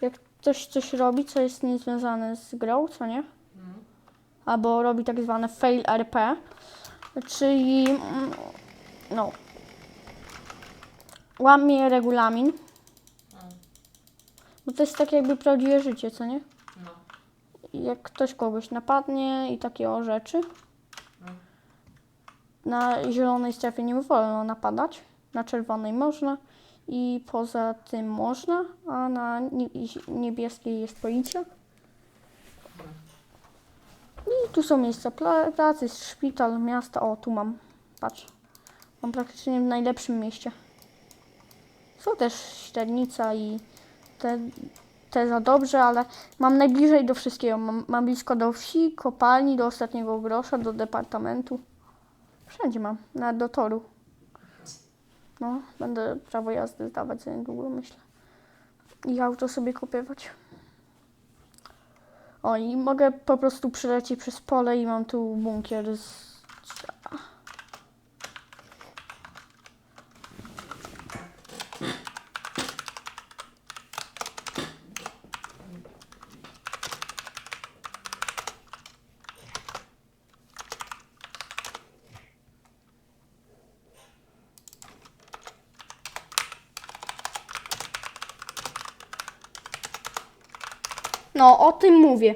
Jak ktoś coś robi, co jest niezwiązane z grą, co nie? No. Albo robi tak zwane fail RP, czyli mm, no, łamie regulamin, No. bo to jest tak jakby prawdziwe życie, co nie? No. Jak ktoś kogoś napadnie i takie o rzeczy. No. Na zielonej strefie nie wolno napadać, na czerwonej można i poza tym można, a na nie- niebieskiej jest policja. I tu są miejsca pracy, szpital, miasta. O, tu mam, patrz. Mam praktycznie w najlepszym mieście. Są też średnica i te, te za dobrze, ale mam najbliżej do wszystkiego. Mam, mam blisko do wsi, kopalni, do ostatniego grosza, do departamentu. Wszędzie mam, nawet do toru. No, będę prawo jazdy zdawać za niedługo, myślę. I auto sobie kupywać. O, i mogę po prostu przylecieć przez pole i mam tu bunkier z... No, o tym mówię.